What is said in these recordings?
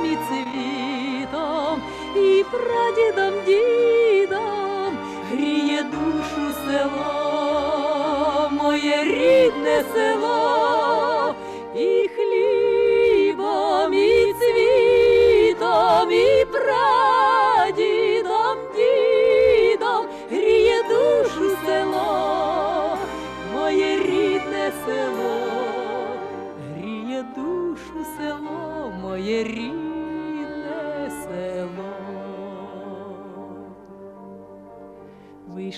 хлібом, і цвітом, і прадідом, дідом гріє душу село, моє рідне село, і хлібом, і цвітом, і прадідом, дідом гріє душу село, моє рідне село, моє рідне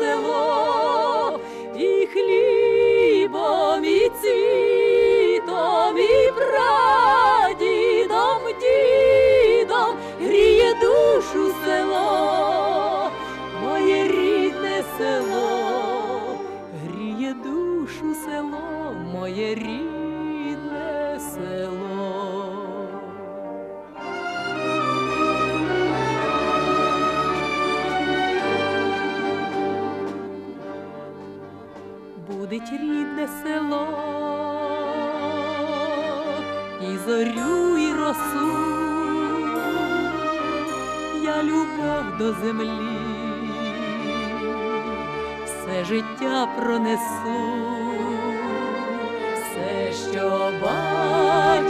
село, Будить рідне село, і зорю, і росу, я любов до землі, все життя пронесу, все, що бачу